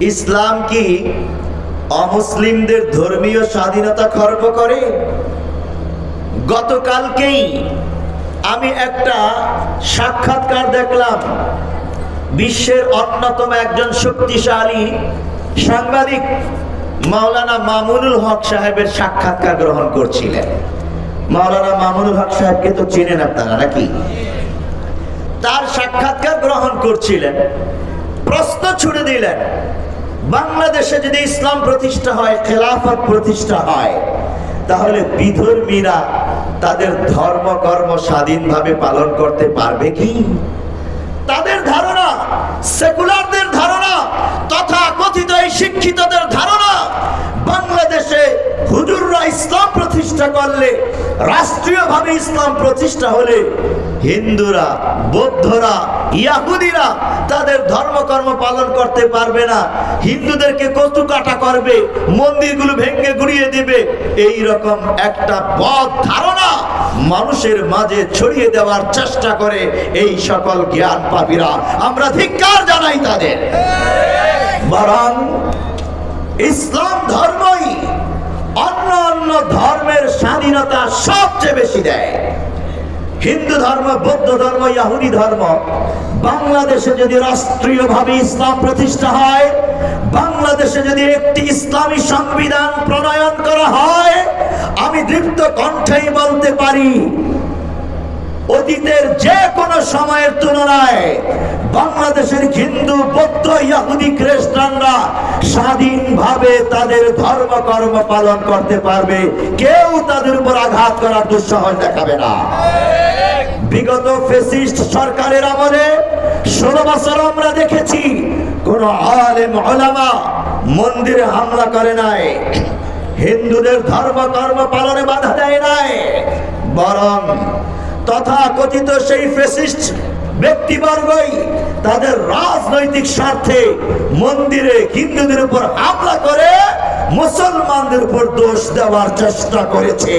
ইসলাম কি অমুসলিমদের ধর্মীয় স্বাধীনতা খর্ব করে? গতকালকেই আমি একটা সাক্ষাৎকার দেখলাম বিশ্বের অন্যতম একজন শক্তিশালী সাংবাদিক মাওলানা মামুনুল হক সাহেবের সাক্ষাৎকার গ্রহণ করছিলেন। মাওলানা মামুনুল হক সাহেবকে তো চেনেন আপনারা নাকি? তার সাক্ষাৎকার গ্রহণ করছিলেন। প্রশ্ন ছুড়ে দিলেন, বাংলাদেশে যদি ইসলাম প্রতিষ্ঠা হয়, খেলাফত প্রতিষ্ঠা হয়, তাহলে বিধর্মীরা তাদের ধর্ম, কর্ম স্বাধীনভাবে পালন করতে পারবে কি? তাদের ধারণা, সেকুলারদের ধারণা তথা কথিত এই শিক্ষিতদের ধারণা, বাংলাদেশে হুজুররা ইসলাম প্রতিষ্ঠা করলে রাষ্ট্রীয়ভাবে ইসলাম প্রতিষ্ঠা হলে হিন্দুরা, বৌদ্ধরা, ইয়াহুদিরা তাদের ধর্মকর্ম পালন করতে পারবে না। হিন্দুদেরকে কচু কাটা করবে, মন্দিরগুলো ভেঙে গুড়িয়ে দিবে। এই রকম একটা বদ ধারণা মানুষের মাঝে ছড়িয়ে দেওয়ার চেষ্টা করে এই সকল জ্ঞান পাপীরা। আমরা ধিক্কার জানাই তাদের। বরং ইসলাম ধর্মই অন্য অন্য ধর্মের স্বাধীনতা সবচেয়ে বেশি দেয়। হিন্দু ধর্ম, বৌদ্ধ ধর্ম, ইয়াহুদি ধর্ম। বাংলাদেশে যদি রাষ্ট্রীয়ভাবে ইসলাম প্রতিষ্ঠা হয়, বাংলাদেশে যদি একটি ইসলামী সংবিধান প্রণয়ন করা হয়, আমি দৃপ্ত কণ্ঠেই বলতে পারি অতীতের যে কোনো সময়ের তুলনায় বাংলাদেশের হিন্দু, বৌদ্ধ ইয়াহুদি খ্রিস্টানরা স্বাধীনভাবে তাদের ধর্ম কর্ম পালন করতে পারবে। কেউ তাদের উপর আঘাত করার দুঃসাহস দেখাবে না। বিগত ফেসিস্ট সরকারের আমলে ষোলো বছর আমরা দেখেছি, কোন আলেম ওলামা মন্দিরে হামলা করে নাই, হিন্দুদের ধর্ম কর্ম পালনে বাধা দেয় নাই, বরং তথা কথিত সেই ফেসিস্ট ব্যক্তিবর্গই তাদের রাজনৈতিক স্বার্থে মন্দিরে হিন্দুদের উপর হামলা করে মুসলমানদের উপর দোষ দেওয়ার চেষ্টা করেছে।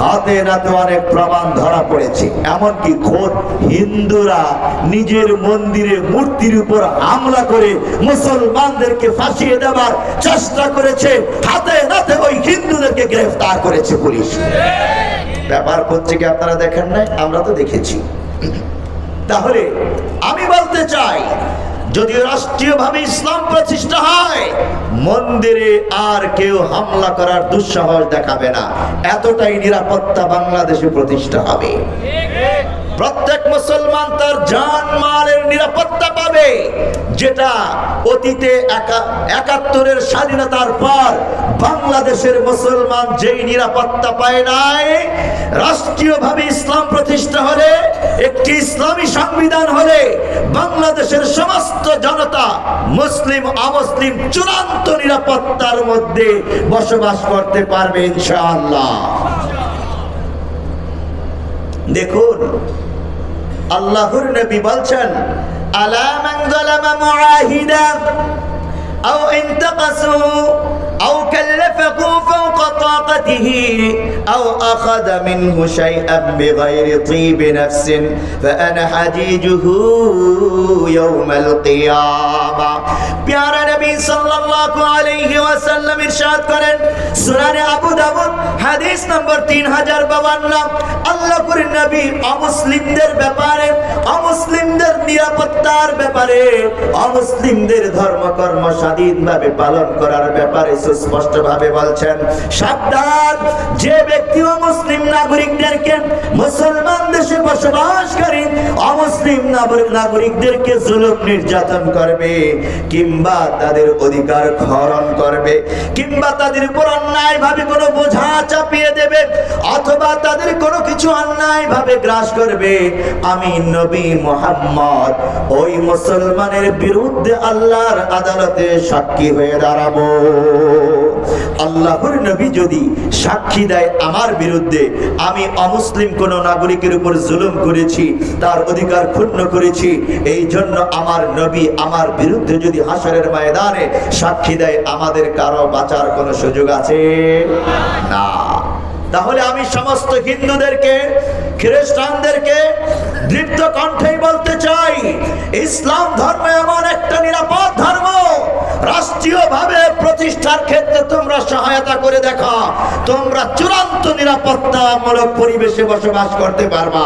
হাতে নাতে অনেক প্রমাণ ধরা পড়েছে। এমনকি খোদ হিন্দুরা নিজের মন্দিরে মূর্তির উপর হামলা করে মুসলমানদেরকে ফাঁসিয়ে দেওয়ার চেষ্টা করেছে। হাতে নাতে ওই হিন্দুদেরকে গ্রেফতার করেছে পুলিশ। ব্যাপার পত্রিকা আপনারা দেখেন নাই? আমরা তো দেখেছি। তাহলে আমি বলতে চাই যদি রাষ্ট্রীয়ভাবে ইসলাম প্রতিষ্ঠা হয় মন্দিরে আর কেউ হামলা করার দুঃসাহস দেখাবে না। এতটাই নিরাপত্তা বাংলাদেশে প্রতিষ্ঠা হবে। প্রত্যেক মুসলমান তার জান মালের নিরাপত্তা পাবে। যেটা অতীতে একাত্তরের স্বাধীনতার পর বাংলাদেশের মুসলমান যেই নিরাপত্তা পায় নাই, রাষ্ট্রীয়ভাবে ইসলাম প্রতিষ্ঠা হলে, একটি ইসলামী সংবিধান হলে বাংলাদেশের সমস্ত জনতা মুসলিম, অমুসলিম চূড়ান্ত নিরাপত্তার মধ্যে বসবাস করতে পারবে ইনশাআল্লাহ। দেখুন, আল্লাহর নবী বলছেন আলা মান যালামা মুআহিদা আও ইনতাকাসু আও কাল্লাফাহু ফাওকা طاقته أو أخذ منه شيئا بغير طيب نفس فأنا حجيجه يوم القيامة প্যারা নবী সাল্লাল্লাহু আলাইহি ওয়াসাল্লাম ইরশাদ করেন সুনানে আবু দাউদ হাদিস নম্বর 3052 নবী অমুসলিমদের ব্যাপারে, অমুসলিমদের নিরাপত্তার ব্যাপারে, অমুসলিমদের ধর্মকর্ম স্বাধীনভাবে পালন করার ব্যাপারে সুস্পষ্টভাবে বলছেন, সাবধান, যে ব্যক্তি অমুসলিম নাগরিকদেরকে মুসলমান দেশে অমুসলিম নাগরিকদেরকে জুলুম নির্যাতন করবে, কিংবা তাদের অধিকার খরণ করবে, কিংবা তাদের উপর অন্যায় ভাবে কোনো বোঝা চাপিয়ে দেবে, অথবা তাদের কোনো কিছু অন্যায় ভাবে গ্রাস করবে। আমি নবী মোহাম্মদ। ওই মুসলমানের বিরুদ্ধে আল্লাহর আদালতে সাক্ষী হয়ে দাঁড়াবো। আল্লাহর নবী যদি সাক্ষী দেয় আমার বিরুদ্ধে, আমি অমুসলিম কোন নাগরিকের উপর জুলুম করেছি, তার অধিকার ক্ষুণ্ণ করেছি এই জন্য আমার নবী আমার বিরুদ্ধে যদি হাসরের ময়দানে সাক্ষী দেয়, আমাদের কারও বাঁচার কোনো সুযোগ আছে? না। তাহলে আমি সমস্ত হিন্দুদেরকে, খ্রিস্টানদেরকে দৃপ্ত কণ্ঠেই বলতে চাই, ইসলাম ধর্ম এমন একটা নিরাপদ ধর্ম, রাষ্ট্রীয়ভাবে প্রতিষ্ঠার ক্ষেত্রে তোমরা সহায়তা করে দেখো, তোমরা চূড়ান্ত নিরাপত্তামূলক পরিবেশে বসবাস করতে পারবা।